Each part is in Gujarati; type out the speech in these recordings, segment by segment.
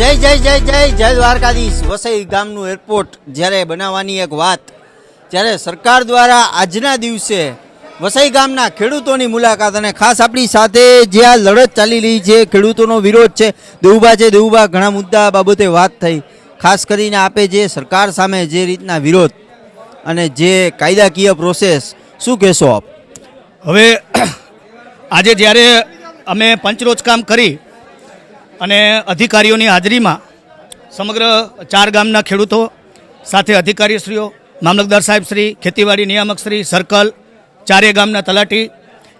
જય જય જય જય જય દ્વારકાધીશ. વસઈ ગામનું એરપોર્ટ જ્યારે બનાવવાની એક વાત જ્યારે સરકાર દ્વારા આજના દિવસે વસઈ ગામના ખેડૂતોની મુલાકાત અને ખાસ આપણી સાથે જે આ લડત ચાલી રહી છે, ખેડૂતોનો વિરોધ છે દેવુબા છે દેવુબા ઘણા મુદ્દા બાબતે વાત થઈ. ખાસ કરીને આપે જે સરકાર સામે જે રીતના વિરોધ અને જે કાયદાકીય પ્રોસેસ શું કહેશો આપ? હવે, આજે જ્યારે અમે પંચરોજ કામ કરી અને અધિકારીઓની હાજરીમાં સમગ્ર ચાર ગામના ખેડૂતો સાથે અધિકારીશ્રીઓ, મામલતદાર સાહેબ શ્રી, ખેતીવાડી નિયામક શ્રી, સર્કલ ચારે ગામના તલાટી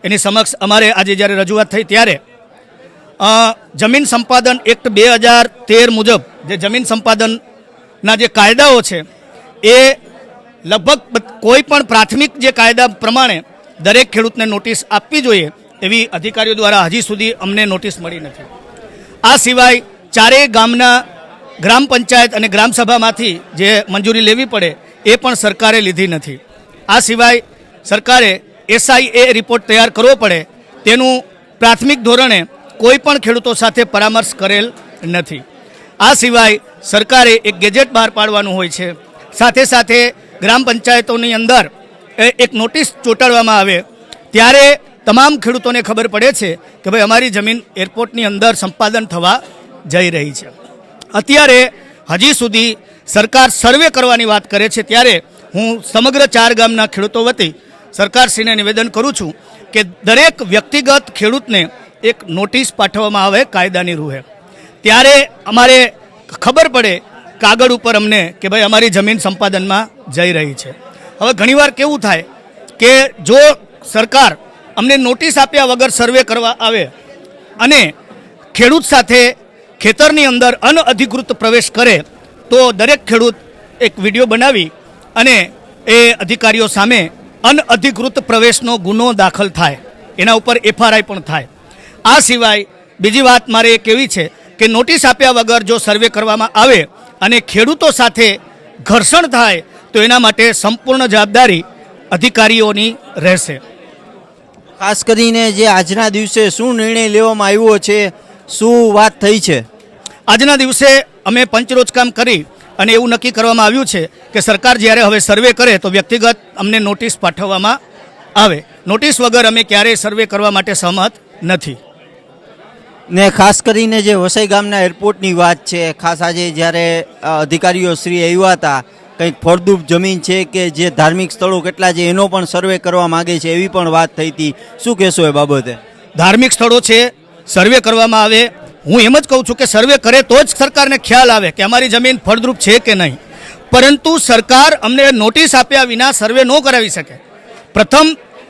એની સમક્ષ અમારે આજે જ્યારે રજૂઆત થઈ ત્યારે જમીન સંપાદન એક્ટ બે હજાર તેર મુજબ જે જમીન સંપાદનના જે કાયદાઓ છે, એ લગભગ કોઈ પણ પ્રાથમિક જે કાયદા પ્રમાણે દરેક ખેડૂતને નોટિસ આપવી જોઈએ એવી અધિકારીઓ દ્વારા હજી સુધી અમને નોટિસ મળી નથી. આ સિવાય ચારેય ગામના ગ્રામ પંચાયત અને ગ્રામસભામાંથી જે મંજૂરી લેવી પડે એ પણ સરકારે લીધી નથી. આ સિવાય સરકારે એસઆઈએ રિપોર્ટ તૈયાર કરવો પડે તેનું પ્રાથમિક ધોરણે કોઈ પણ ખેડૂતો સાથે પરામર્શ કરેલ નથી. આ સિવાય સરકારે એક ગેજેટ બહાર પાડવાનું હોય છે. સાથે સાથે ગ્રામ પંચાયતોની અંદર એક નોટિસ ચોંટાડવામાં આવે ત્યારે તમામ ખેડૂતોને ખબર પડે છે કે ભાઈ અમારી જમીન એરપોર્ટની અંદર સંપાદન થવા જઈ રહી છે. અત્યારે હજી સુધી સરકાર સર્વે કરવાની વાત કરે છે ત્યારે હું સમગ્ર ચાર ગામના ખેડૂતો વતી સરકારશ્રીને નિવેદન કરું છું કે દરેક વ્યક્તિગત ખેડૂતને એક નોટિસ પાઠવવામાં આવે, કાયદાની રૂહે. ત્યારે અમારે ખબર પડે કાગળ ઉપર અમને કે ભાઈ અમારી જમીન સંપાદનમાં જઈ રહી છે. હવે ઘણીવાર કેવું થાય કે જો સરકાર અમને નોટિસ આપ્યા વગર સર્વે કરવા આવે અને ખેડૂત સાથે ખેતરની અંદર અનઅધિકૃત પ્રવેશ કરે તો દરેક ખેડૂત એક વીડિયો બનાવી અને એ અધિકારીઓ સામે અનઅધિકૃત પ્રવેશનો ગુનો દાખલ થાય. એના ઉપર એફઆરઆઈ પણ થાય. આ સિવાય બીજી વાત મારે એ કહેવી છે કે નોટિસ આપ્યા વગર જો સર્વે કરવામાં આવે અને ખેડૂતો સાથે ઘર્ષણ થાય તો એના માટે સંપૂર્ણ જવાબદારી અધિકારીઓની રહેશે. ખાસ કરીને જે આજના દિવસે શું નિર્ણય લેવામાં આવ્યો છે શું વાત થઈ છે? આજના દિવસે અમે પંચરોજ કામ કરી અને એવું નક્કી કરવામાં આવ્યું છે કે સરકાર જ્યારે હવે સર્વે કરે તો વ્યક્તિગત અમને નોટિસ પાઠવવામાં આવે. નોટિસ વગર અમે ક્યારેય સર્વે કરવા માટે સહમત નથી. ને ખાસ કરીને જે વસઈ ગામના એરપોર્ટની વાત છે ખાસ આજે જ્યારે અધિકારીઓ શ્રી આવ્યા હતા કંઈક ફળદ્રુપ જમીન છે કે જે ધાર્મિક સ્થળો કેટલા છે, એનો પણ સર્વે કરવા માંગે છે એવી પણ વાત થઈ હતી. શું કહેશો એ બાબતે? ધાર્મિક સ્થળો છે, સર્વે કરવામાં આવે. હું એમ જ કહું છું કે સર્વે કરે તો જ સરકારને ખ્યાલ આવે કે અમારી જમીન ફળદ્રુપ છે કે નહીં. પરંતુ સરકાર અમને નોટિસ આપ્યા વિના સર્વે ન કરાવી શકે. પ્રથમ,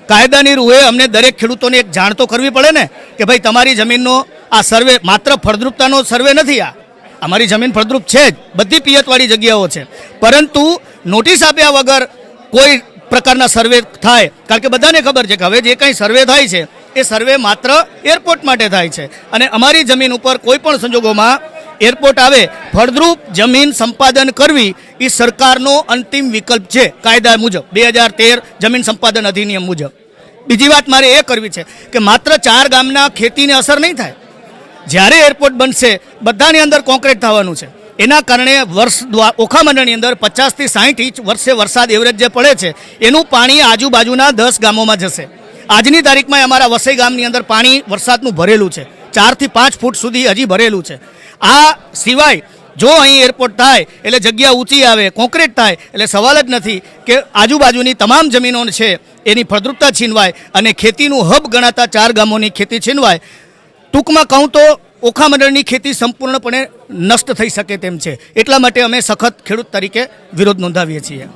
કાયદાની રૂહે અમને દરેક ખેડૂતોને એક જાણ તો કરવી પડે ને કે ભાઈ તમારી જમીનનો આ સર્વે માત્ર ફળદ્રુપતાનો સર્વે નથી આ. અમારી જમીન ફળદ્રુપ છે જ. બધી પિયતવાળી જગ્યાઓ છે. પરંતુ નોટિસ આપ્યા વગર કોઈ પ્રકારના સર્વે થાય. કારણ કે બધાને ખબર છે કે હવે જે કંઈ સર્વે થાય છે, એ સર્વે માત્ર એરપોર્ટ માટે થાય છે. અને અમારી જમીન ઉપર કોઈ પણ સંજોગોમાં એરપોર્ટ આવે, ફળદ્રુપ જમીન સંપાદન કરવી એ સરકારનો અંતિમ વિકલ્પ છે, કાયદા મુજબ. બે હજાર તેર જમીન સંપાદન અધિનિયમ મુજબ. બીજી વાત મારે એ કરવી છે કે માત્ર ચાર ગામના ખેતીને અસર નહીં થાય. જ્યારે એરપોર્ટ બનશે, બધાની અંદર કોન્ક્રીટ થવાનું છે. એના કારણે વર્ષ દ્વા- ઓખા મંડળની અંદર પચાસથી સાહીઠ ઇંચ વર્ષે વરસાદ એવરેજ જે પડે છે, એનું પાણી આજુબાજુના દસ ગામોમાં જશે. આજની તારીખમાં અમારા વસઈ ગામની અંદર પાણી વરસાદનું ભરેલું છે. ચારથી પાંચ ફૂટ સુધી હજી ભરેલું છે. આ સિવાય જો અહીં એરપોર્ટ થાય, એટલે જગ્યા ઊંચી આવે કોન્ક્રીટ થાય, એટલે સવાલ જ નથી કે આજુબાજુની તમામ જમીનો છે, એની ફળદ્રુપતા છીનવાય અને ખેતીનું હબ ગણાતા ચાર ગામોની ખેતી છીનવાય. ટૂંકમાં કહું તો ઓખા મંડળની ખેતી સંપૂર્ણપણે નષ્ટ થઈ શકે તેમ છે. એટલા માટે અમે સખત ખેડૂત તરીકે વિરોધ નોંધાવીએ છીએ.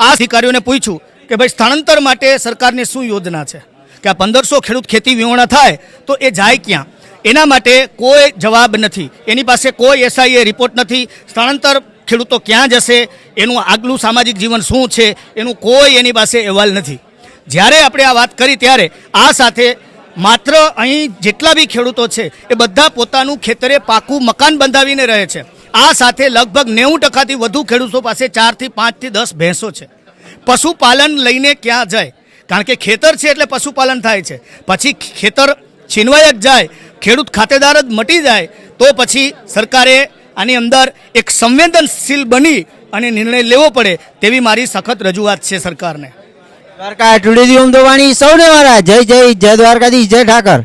આ અધિકારીઓને પૂછ્યું કે ભાઈ સ્થળાંતર માટે સરકારની શું યોજના છે? કે આ પંદરસો ખેડૂત ખેતી વિહોણા થાય તો એ જાય ક્યાં? એના માટે કોઈ જવાબ નથી. એની પાસે કોઈ એસઆઈએ રિપોર્ટ નથી. સ્થળાંતર ખેડૂતો ક્યાં જશે? એનું આગલું સામાજિક જીવન શું છે? એનું કોઈ એની પાસે અહેવાલ નથી. જ્યારે આપણે આ વાત કરી ત્યારે આ સાથે માત્ર અહીં જેટલા બી ખેડૂતો છે, એ બધા પોતાનું ખેતરે પાકું મકાન બંધાવીને રહે છે. આ સાથે લગભગ નેવું ટકાથી વધુ ખેડૂતો પાસે ચારથી પાંચથી દસ ભેંસો છે. પશુપાલન લઈને ક્યાં જાય? કારણ કે ખેતર છે એટલે પશુપાલન થાય છે. પછી ખેતર છીનવાય જ જાય, ખેડૂત ખાતેદાર જ મટી જાય, તો પછી સરકારે આની અંદર એક સંવેદનશીલ બની અને નિર્ણય લેવો પડે તેવી મારી સખત રજૂઆત છે સરકારને. દ્વારકા ટુડે દી ઓમ દોવાણી. સૌને મારા જય જય જય દ્વારકાધીશ. જય ઠાકર.